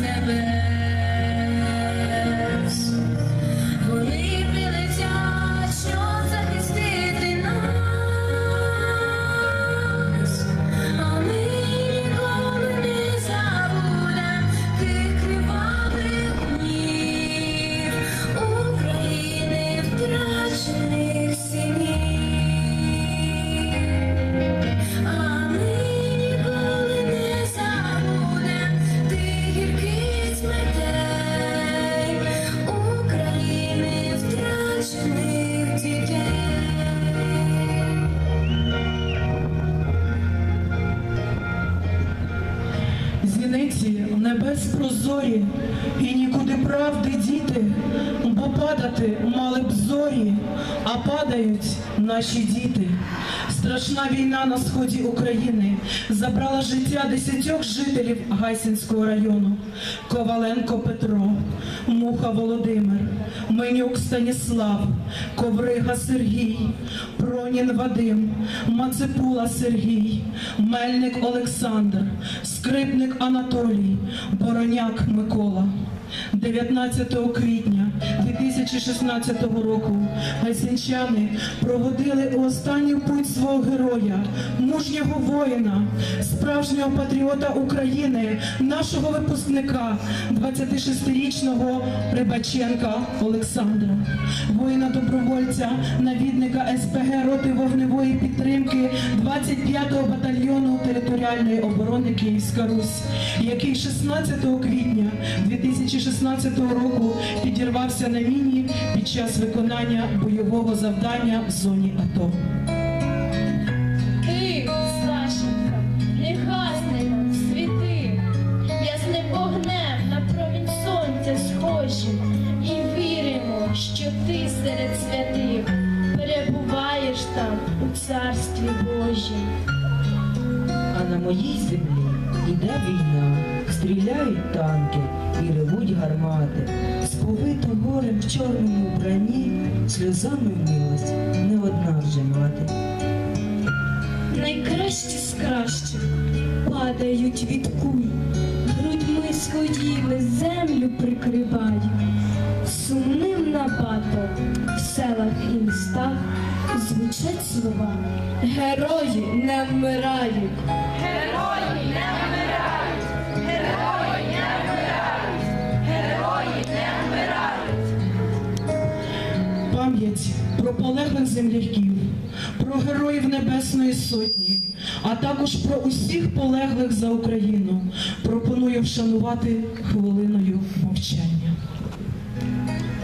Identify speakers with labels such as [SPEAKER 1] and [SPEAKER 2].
[SPEAKER 1] never небес
[SPEAKER 2] прозорі, і нікуди правди діти, бо падати мали б зорі, а падають наші діти. Страшна війна на сході України забрала життя десятьох жителів Гайсинського району. Коваленко Петро, Муха Володимир, Менюк Станіслав, Коврига Сергій, Пронін Вадим, Мацепула Сергій, Мельник Олександр, Скрипник Анатолій, Бороняк Микола. 19 квітня 2016 року гайсинчани проводили у останню путь свого героя, мужнього воїна, справжнього патріота України, нашого випускника, 26-річного Рибаченка Олександра, воїна-добровольця, навідника СПГ роти вогневої підтримки 25-го батальйону територіальної оборони Київська Русь, який 16 квітня 2016 року підірвався на міні під час виконання бойового завдання в зоні АТО.
[SPEAKER 3] Ти, Сашенька, не гасни нам світи, ясним вогнем на промінь сонця схожі, і віримо, що ти серед святих перебуваєш там у царстві Божім.
[SPEAKER 4] А на моїй землі іде війна, стріляють танки і ревуть гармати. В чорному бранні, сльозами вмилась не одна вже мати.
[SPEAKER 3] Найкращі з кращих падають від куль, грудьми своїми землю прикривають. Сумним набатом в селах і містах звучать слова Герої не вмирають. Герої
[SPEAKER 2] земляків, про героїв Небесної Сотні, а також про усіх полеглих за Україну пропоную вшанувати хвилиною мовчання.